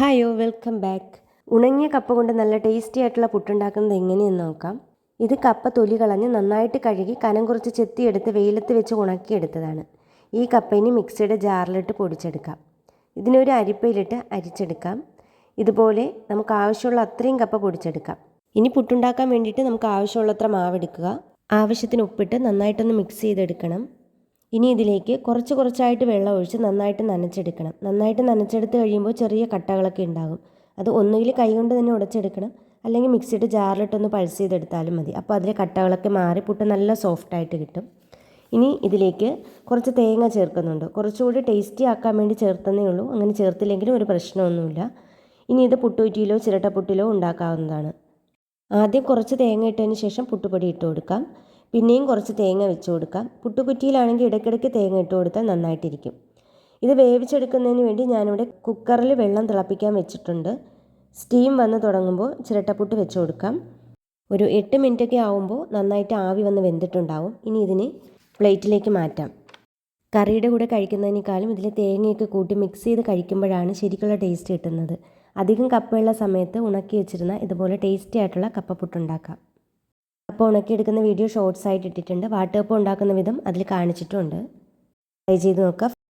ഹായോ welcome back ഉണങ്ങിയ കപ്പ കൊണ്ട് നല്ല ടേസ്റ്റി ആയിട്ടുള്ള പുട്ടുണ്ടാക്കുന്നത് എങ്ങനെയെന്ന് നോക്കാം. ഇത് കപ്പ തൊലി കളഞ്ഞ് നന്നായിട്ട് കഴുകി കനം കുറച്ച് ചെത്തിയെടുത്ത് വെയിലത്ത് വെച്ച് ഉണക്കിയെടുത്തതാണ് ഈ കപ്പ ഇനി മിക്സിയുടെ ജാറിലിട്ട് പൊടിച്ചെടുക്കാം. ഇതിനൊരു അരിപ്പയിലിട്ട് അരിച്ചെടുക്കാം. ഇതുപോലെ നമുക്ക് ആവശ്യമുള്ള അത്രയും കപ്പ പൊടിച്ചെടുക്കാം. ഇനി പുട്ടുണ്ടാക്കാൻ വേണ്ടിയിട്ട് നമുക്ക് ആവശ്യമുള്ളത്ര മാവെടുക്കുക ആവശ്യത്തിന് ഉപ്പിട്ട് നന്നായിട്ടൊന്ന് മിക്സ് ചെയ്തെടുക്കണം. ഇനി ഇതിലേക്ക് കുറച്ച് കുറച്ചായിട്ട് വെള്ളം ഒഴിച്ച് നന്നായിട്ട് നനച്ചെടുക്കണം. നന്നായിട്ട് നനച്ചെടുത്ത് കഴിയുമ്പോൾ ചെറിയ കട്ടകളൊക്കെ ഉണ്ടാകും. അത് ഒന്നുകിൽ കൈകൊണ്ട് തന്നെ ഉടച്ചെടുക്കണം. അല്ലെങ്കിൽ മിക്സിയുടെ ജാറിലിട്ടൊന്ന് പൾസ് ചെയ്തെടുത്താലും മതി. അപ്പോൾ അതിലെ കട്ടകളൊക്കെ മാറി പുട്ട് നല്ല സോഫ്റ്റായിട്ട് കിട്ടും. ഇനി ഇതിലേക്ക് കുറച്ച് തേങ്ങ ചേർക്കുന്നുണ്ട്. കുറച്ചുകൂടി ടേസ്റ്റി ആക്കാൻ വേണ്ടി ചേർത്തതേ ഉള്ളൂ. അങ്ങനെ ചേർത്തില്ലെങ്കിലും ഒരു പ്രശ്നമൊന്നുമില്ല. ഇനി ഇത് പുട്ടുകുറ്റിയിലോ ചിരട്ടപ്പുട്ടിലോ ഉണ്ടാക്കാവുന്നതാണ്. ആദ്യം കുറച്ച് തേങ്ങ ഇട്ടതിന് ശേഷം പുട്ടുപൊടി ഇട്ട് കൊടുക്കാം. പിന്നെയും കുറച്ച് തേങ്ങ വെച്ച് കൊടുക്കാം. പുട്ടുകുറ്റിയിലാണെങ്കിൽ ഇടയ്ക്കിടയ്ക്ക് തേങ്ങ ഇട്ട് കൊടുത്താൽ നന്നായിട്ടിരിക്കും. ഇത് വേവിച്ചെടുക്കുന്നതിന് വേണ്ടി ഞാനിവിടെ കുക്കറിൽ വെള്ളം തിളപ്പിക്കാൻ വെച്ചിട്ടുണ്ട്. സ്റ്റീം വന്ന് തുടങ്ങുമ്പോൾ ചിരട്ടപ്പുട്ട് വെച്ച് കൊടുക്കാം. ഒരു എട്ട് മിനിറ്റൊക്കെ ആവുമ്പോൾ നന്നായിട്ട് ആവി വന്ന് വെന്തിട്ടുണ്ടാവും. ഇനി ഇതിനെ പ്ലേറ്റിലേക്ക് മാറ്റാം. കറിയുടെ കൂടെ കഴിക്കുന്നതിനേക്കാളും ഇതിൽ തേങ്ങയൊക്കെ കൂട്ടി മിക്സ് ചെയ്ത് കഴിക്കുമ്പോഴാണ് ശരിക്കുള്ള ടേസ്റ്റ് കിട്ടുന്നത്. അധികം കപ്പയുള്ള സമയത്ത് ഉണക്കി വെച്ചിരുന്ന ഇതുപോലെ ടേസ്റ്റി ആയിട്ടുള്ള കപ്പപ്പുട്ടുണ്ടാക്കാം. അപ്പോൾ ഉണക്കിയെടുക്കുന്ന വീഡിയോ ഷോർട്സ് ആയിട്ട് ഇട്ടിട്ടുണ്ട്. വാട്ടർപ്പ് ഉണ്ടാക്കുന്ന വിധം അതിൽ കാണിച്ചിട്ടുണ്ട്. ട്രൈ ചെയ്ത് നോക്കുക